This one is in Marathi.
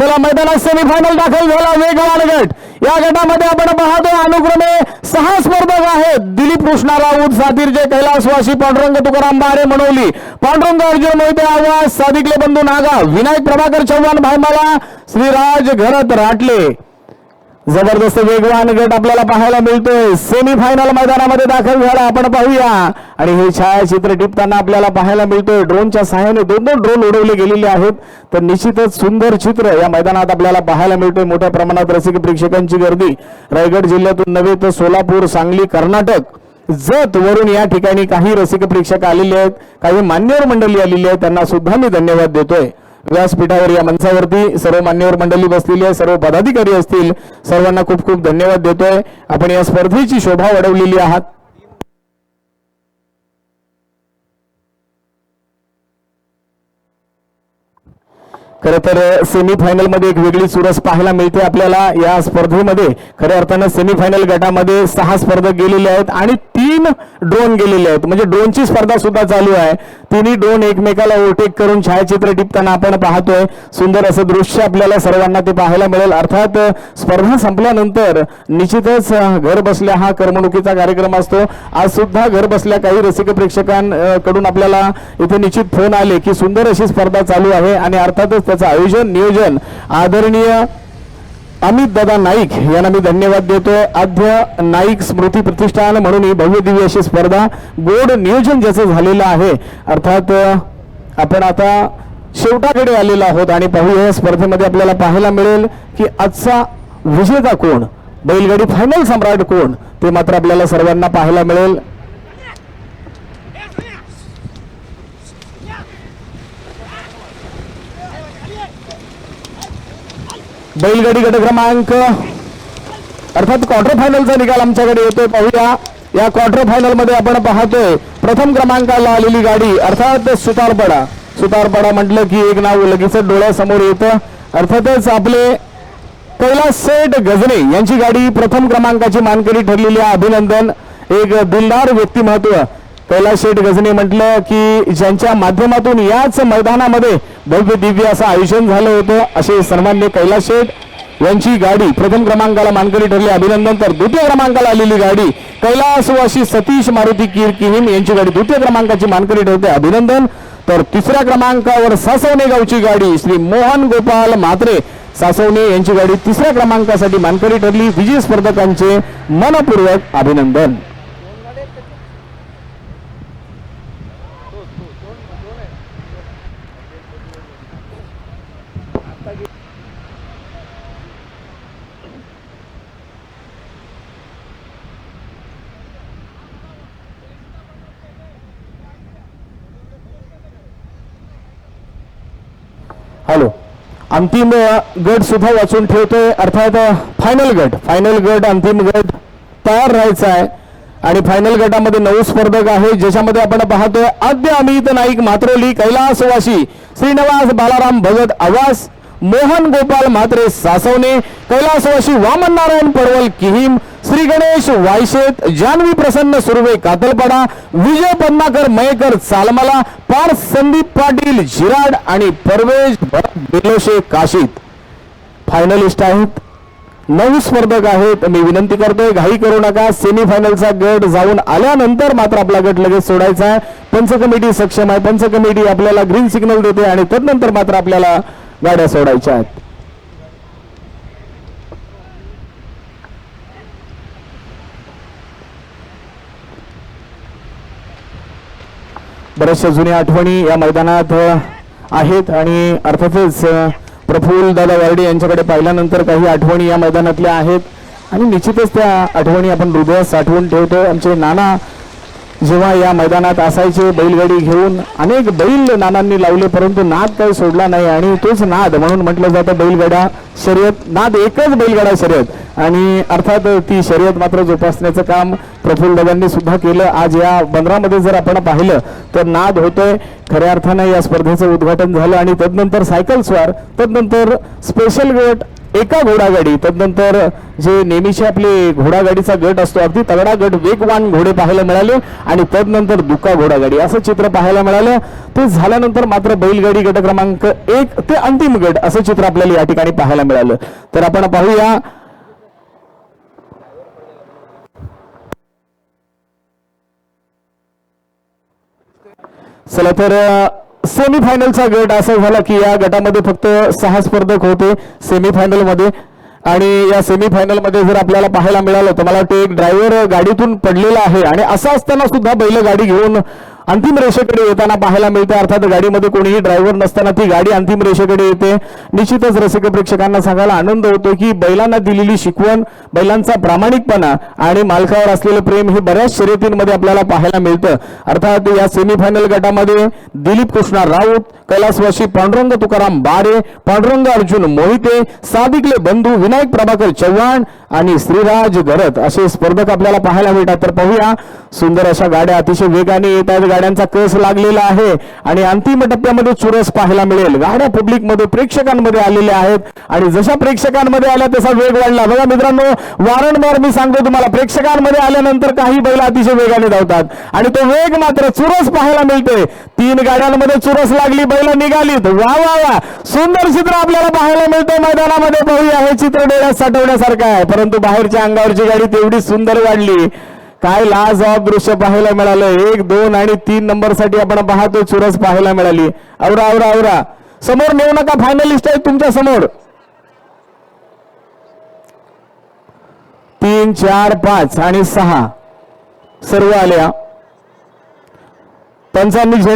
चला मैदानात सेमीफायनल दाखल झाला वेगवान गट. या गटामध्ये आपण पाहतो अनुक्रमे सहा स्पर्धक आहेत. दिलीप कृष्णा राऊत सातीरचे कैलासवासी पांडुरंग तुकाराम बारे मनवली पांडुरंग अर्जुन मोहिते आवाज सादिकले बंधू नागा विनायक प्रभाकर चव्हाण भाईमाला श्रीराज घरत राटले. जबरदस्त वेगवान गट आपल्याला पाहायला मिळतोय. सेमीफायनल मैदानामध्ये दाखल झाला. आपण पाहूया. आणि हे छायाचित्र टिपताना आपल्याला पाहायला मिळतोय. ड्रोनच्या सहाय्याने दोन दोन ड्रोन उडवले गेलेले आहेत. तर निश्चितच सुंदर चित्र या मैदानात आपल्याला पाहायला मिळतोय. मोठ्या प्रमाणात रसिक प्रेक्षकांची गर्दी. रायगड जिल्ह्यातून नव्हे तर सोलापूर सांगली कर्नाटक जत वरून या ठिकाणी काही रसिक प्रेक्षक आलेले आहेत. काही मान्यवर मंडळी आलेली आहेत. त्यांना सुद्धा मी धन्यवाद देतोय. व्यासपीठावर या मंचावरती सर्व मान्यवर मंडळी बसलेली आहे सर्व पदाधिकारी असतील सर्वांना खूप खूप धन्यवाद देतोय. आपण या स्पर्धेची शोभा वाढवलेली आहात. खरं तर सेमीफायनलमध्ये एक वेगळी चुरस पाहायला मिळते आपल्याला. या स्पर्धेमध्ये खऱ्या अर्थानं सेमीफायनल गटामध्ये सहा स्पर्धक गेलेले आहेत आणि तीन ड्रोन गेलेले आहेत. म्हणजे ड्रोनची स्पर्धा सुद्धा चालू आहे. तिन्ही ड्रोन एकमेकाला ओव्हरटेक करून छायाचित्र टिपताना आपण पाहतोय. सुंदर असं दृश्य आपल्याला सर्वांना ते पाहायला मिळेल. अर्थात स्पर्धा संपल्यानंतर निश्चितच घर बसल्या हा करमणुकीचा कार्यक्रम असतो. आज सुद्धा घर बसल्या काही रसिक प्रेक्षकांकडून आपल्याला इथे निश्चित फोन आले की सुंदर अशी स्पर्धा चालू आहे. आणि अर्थातच त्याचं आयोजन नियोजन आदरणीय अमित दादा नाईक यांना मी धन्यवाद देतोय. आद्य नाईक स्मृती प्रतिष्ठान म्हणून ही भव्य दिव्य अशी स्पर्धा गोड नियोजन ज्याचं झालेलं आहे. अर्थात आपण आता शेवटाकडे आलेलो आहोत आणि पाहूया या स्पर्धेमध्ये आपल्याला पाहायला मिळेल की आजचा विजेता कोण? बैलगाडी फायनल सम्राट कोण? ते मात्र आपल्याला सर्वांना पाहायला मिळेल. बैलगाडी गट क्रमांक अर्थात क्वार्टर फायनलचा निकाल आमच्याकडे येतोय. पाहूया. या क्वार्टर फायनलमध्ये आपण पाहतोय. प्रथम क्रमांकाला आलेली गाडी अर्थात सुतारपडा. सुतारपडा म्हटलं की एक नाव लगेच डोळ्यासमोर येतं. अर्थातच आपले कैलास सेठ गजने यांची गाडी प्रथम क्रमांकाची मानकरी ठरलेली आहे. अभिनंदन. एक दिलदार व्यक्तिमत्व. कैलास शेठ गजने म्हटलं की ज्यांच्या माध्यमातून याच मैदानामध्ये भव्य दिव्य असं आयोजन झालं होतं. असे सन्मान्य कैलास शेठ यांची गाडी प्रथम क्रमांकाला मानकरी ठरली. अभिनंदन तर द्वितीय क्रमांकाला आलेली गाडी कैलासवासी सतीश मारुती कीर किहिम यांची गाडी द्वितीय क्रमांकाची मानकरी ठरते. अभिनंदन. तर तिसऱ्या क्रमांकावर सासवणे गावची गाडी श्री मोहन गोपाल म्हात्रे सासवणे यांची गाडी तिसऱ्या क्रमांकासाठी मानकरी ठरली. विजय स्पर्धकांचे मनपूर्वक अभिनंदन. अंतिम गट सुद्धा वाचून ठेवतोय. अर्थात फायनल गट फायनल गट अंतिम गट तयार राहायचा आहे. आणि फायनल गटामध्ये नऊ स्पर्धक आहेत. ज्याच्यामध्ये आपण पाहतोय आद्य अमित नाईक मात्रोली कैलासवासी श्रीनिवास बालाराम भगत आवास मोहन गोपाल म्हात्रे सासवणे कैलासवासी वामन नारायण पडवल किहीम श्री गणेश वायशेत जान्हवी प्रसन्न सुर्वे कातलपाडा विजय पद्माकर मयेकर सालमाला पार संदीप पाटील जिराड आणि परवेश भरत बेलोशे काशीत. फायनलिस्ट आहेत. नऊ स्पर्धक आहेत. मी विनंती करतोय घाई करू नका. सेमीफायनलचा गट जाऊन आल्यानंतर मात्र आपला गट लगेच सोडायचा आहे. पंच कमिटी सक्षम आहे. पंच कमिटी आपल्याला ग्रीन सिग्नल देते आणि तदनंतर मात्र आपल्याला गाड्या सोडायच्या आहेत. बऱ्याचशा जुन्या आठवणी या मैदानात आहेत. आणि अर्थातच प्रफुल प्रफुल्ल दादा वारडे यांच्याकडे पाहिल्यानंतर काही आठवणी या मैदानातल्या आहेत. आणि निश्चितच त्या आठवणी आपण हृदयात साठवून ठेवतो. आमचे नाना जेव्हा या मैदानात असायचे बैलगाडी घेऊन अनेक बैल नानांनी लावले परंतु नाद काही सोडला नाही. आणि तोच नाद म्हणून म्हटलं जातं बैलगाडा शर्यत. नाद एकच बैलगाडा शर्यत. आणि अर्थात ती शर्यत मात्र जोपासण्याचं काम प्रफुल्ल दादांनी सुद्धा केलं. आज या बंदरामध्ये जर आपण पाहिलं तर नाद होतोय. खऱ्या अर्थानं या स्पर्धेचं उद्घाटन झालं. आणि तदनंतर सायकल स्वार तदनंतर स्पेशल गट एका घोडागाडी तदनंतर जे नेहमीचे आपले घोडागाडीचा गट असतो अगदी तगडा गट वेगवान घोडे पाहायला मिळाले आणि तदनंतर दुका घोडागाडी असं चित्र पाहायला मिळालं. ते झाल्यानंतर मात्र बैलगाडी गट क्रमांक एक ते अंतिम गट असं चित्र आपल्याला या ठिकाणी पाहायला मिळालं. तर आपण पाहूया. चला तर सेमीफायनलचा गट असा झाला की या गटामध्ये फक्त सहा स्पर्धक होते सेमीफायनलमध्ये. आणि या सेमीफायनलमध्ये जर आपल्याला पाहायला मिळालं तर मला वाटतं एक ड्रायव्हर गाडीतून पडलेला आहे. आणि असं असताना सुद्धा बैल गाडी घेऊन अंतिम रेषेकडे येताना पाहायला मिळते. अर्थात गाडीमध्ये कोणीही ड्रायव्हर नसताना ती गाडी अंतिम रेषेकडे येते. निश्चितच रसिक प्रेक्षकांना सांगायला आनंद होतो की बैलांना दिलेली शिकवण बैलांचा प्रामाणिकपणा आणि मालकावर असलेलं प्रेम हे बऱ्याच शर्यतींमध्ये आपल्याला पाहायला मिळतं. अर्थात या सेमीफायनल गटामध्ये दिलीप कृष्णा राऊत कैलासवासी पांडुरंग तुकाराम बारे पांडुरंग अर्जुन मोहिते सादिकले बंधू विनायक प्रभाकर चव्हाण आणि श्रीराज गरत असे स्पर्धक आपल्याला पाहायला मिळतात. तर पाहूया सुंदर अशा गाड्या अतिशय वेगाने येत आहेत गाड्यांचा कस लागलेला आहे आणि अंतिम टप्प्यामध्ये चुरस पाहायला मिळेल. गाड्या पब्लिकमध्ये प्रेक्षकांमध्ये आलेल्या आहेत. आणि जशा प्रेक्षकांमध्ये आल्या तसा वेग वाढला. बघा मित्रांनो वारंवार मी सांगतो तुम्हाला प्रेक्षकांमध्ये आल्यानंतर काही बैल अतिशय वेगाने धावतात. आणि तो वेग मात्र चुरस पाहायला मिळते तीन गाड्यांमध्ये चुरस लागली बैल निघालीत. वा वा वा. सुंदर चित्र आपल्याला पाहायला मिळतं मैदानामध्ये पाहूया हे चित्र डोळ्यात साठवण्यासारखं आहे. परंतु बाहेरच्या अंगावरची गाडी तेवढी सुंदर वाढली. काय लाज ऑफ दृश्य पाहायला मिळालं. एक दोन आणि तीन नंबरसाठी आपण पाहतो चुरस पाहायला मिळाली. आवरा आवरा आवरा. समोर नेऊ नका फायनलिस्ट आहे तुमच्यासमोर. तीन चार पाच आणि सहा. सर्व आल्या. पंचांनी झेंडा